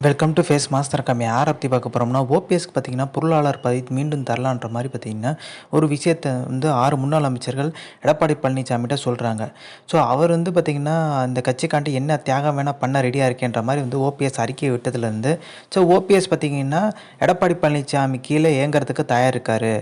Welcome to face master கம்மி யார் பற்றி பார்க்க போகிறோம்னா ஓபிஎஸ்க்கு பார்த்தீங்கன்னா பொருளாளர் பதவி மீண்டும் தரலான்ற மாதிரி பார்த்தீங்கன்னா ஒரு விஷயத்தை வந்து ஆறு முன்னாள் அமைச்சர்கள் எடப்பாடி பழனிசாமிகிட்ட சொல்கிறாங்க ஸோ அவர் வந்து பார்த்திங்கன்னா இந்த கட்சிக்காண்டி என்ன தியாகம் வேணால் பண்ண ரெடியாக இருக்கேன்ற மாதிரி வந்து ஓபிஎஸ் அறிக்கையை விட்டதுலேருந்து ஸோ ஓபிஎஸ் பார்த்திங்கன்னா எடப்பாடி பழனிசாமி கீழே இயங்குறதுக்கு தயார் இருக்கார்.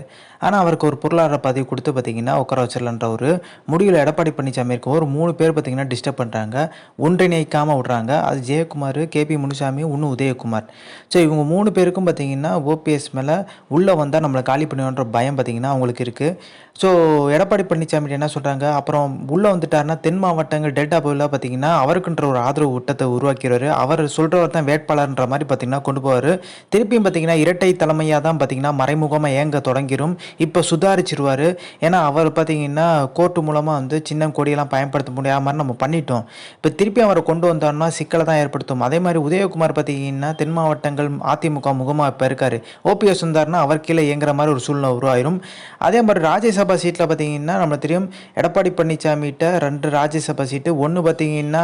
ஆனால் அவருக்கு ஒரு பொருளாதார பதவி கொடுத்து பார்த்திங்கன்னா உட்கார வச்சிடலான்ற ஒரு முடிவில் எடப்பாடி பழனிசாமி இருக்கும் ஒரு மூணு பேர் பார்த்திங்கன்னா டிஸ்டர்ப் பண்ணுறாங்க ஒன்றிணைக்காமல் விட்றாங்க. அது ஜெயக்குமார் கேபி முனுசாமி இன்னும் உதயகுமார். ஸோ இவங்க மூணு பேருக்கும் பார்த்தீங்கன்னா ஓபிஎஸ் மேலே உள்ளே வந்தால் நம்மளை காலி பண்ணுவோன்ற பயம் பார்த்தீங்கன்னா அவங்களுக்கு இருக்குது ஸோ எடப்பாடி பழனிசாமி என்ன சொல்கிறாங்க அப்புறம் உள்ளே வந்துட்டாருன்னா தென் மாவட்டங்கள் டெல்டா பகுதியில் பார்த்தீங்கன்னா அவருக்குன்ற ஒரு ஆதரவு ஊட்டத்தை உருவாக்கிறார் அவர் சொல்கிறவர் தான் வேட்பாளர்ன்ற மாதிரி பார்த்தீங்கன்னா கொண்டு போவார். திருப்பியும் பார்த்தீங்கன்னா இரட்டை தலைமையாக தான் பார்த்தீங்கன்னா மறைமுகமாக இயங்க தொடங்கிடும் இப்போ சுதாரிச்சிருவார். ஏன்னா அவர் பார்த்திங்கன்னா கோர்ட்டு மூலமாக வந்து சின்ன கொடியெல்லாம் பயன்படுத்த முடியாத மாதிரி நம்ம பண்ணிட்டோம். இப்போ திருப்பி அவரை கொண்டு வந்தோம்னா சிக்கலை தான் ஏற்படுத்தும். அதே மாதிரி உதயகுமார் பார்த்திங்கன்னா தென் மாவட்டங்கள் அதிமுக முகமாக இப்போ இருக்கார். ஓபிஎஸ் வந்தார்னா அவர் கீழே இயங்குற மாதிரி ஒரு சூழ்நிலை உருவாயிரும். அதே மாதிரி ராஜ்யசபா சீட்டில் பார்த்தீங்கன்னா நம்மளுக்கு தெரியும் எடப்பாடி பழனிசாமிகிட்ட ரெண்டு ராஜ்யசபா சீட்டு. ஒன்று பார்த்தீங்கன்னா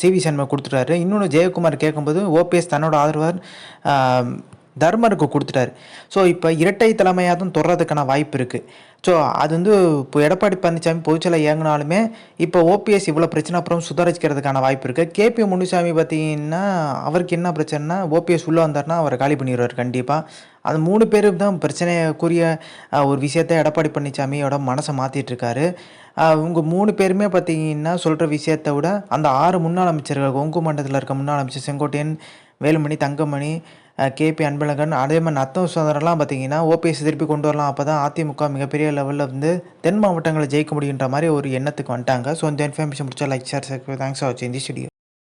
சிவி சண்முகம் கொடுத்துட்டாரு. இன்னொன்று ஜெயக்குமார் கேட்கும்போது ஓபிஎஸ் தன்னோட ஆதரவார் தர்மருக்கு கொடுத்துட்டாரு. ஸோ இப்போ இரட்டை தலைமையாதும் தொடர்றதுக்கான வாய்ப்பு இருக்குது ஸோ அது வந்து இப்போ எடப்பாடி பழனிசாமி பொதுச்செயலாளர் இயங்கினாலுமே இப்போ ஓபிஎஸ் இவ்வளோ பிரச்சனை அப்புறம் சுதாரிச்சிக்கிறதுக்கான வாய்ப்பு இருக்குது கேபி முனுசாமி பார்த்தீங்கன்னா அவருக்கு என்ன பிரச்சனைனா ஓபிஎஸ் உள்ளே வந்தார்னா அவரை காலி பண்ணிடுவார் கண்டிப்பாக அது மூணு பேரும் தான் பிரச்சனைக்குரிய ஒரு விஷயத்த எடப்பாடி பழனிசாமியோட மனசை மாற்றிட்டு இருக்காரு இவங்க மூணு பேருமே பார்த்தீங்கன்னா சொல்கிற விஷயத்த விட அந்த ஆறு முன்னாள் அமைச்சர்கள் கொங்கு மண்டலத்தில் இருக்க முன்னாள் அமைச்சர் செங்கோட்டையன் வேலுமணி தங்கமணி கேபி அன்பழகன் அதே மாதிரி நத்தம் சுதந்திரம்லாம் பார்த்தீங்கன்னா ஓபிஎஸ் திருப்பி கொண்டு வரலாம். அப்போ தான் அதிமுக மிகப்பெரிய லெவலில் வந்து தென் மாவட்டங்களை ஜெயிக்க முடியுன்ற மாதிரி ஒரு எண்ணத்துக்கு வந்துட்டாங்க. ஸோ இந்த இன்ஃபர்மேஷன் முடிச்சா லைக் ஷேர் தேங்க்ஸ் ஃபார் வாட்சிங் தி ஸ்டுடியோ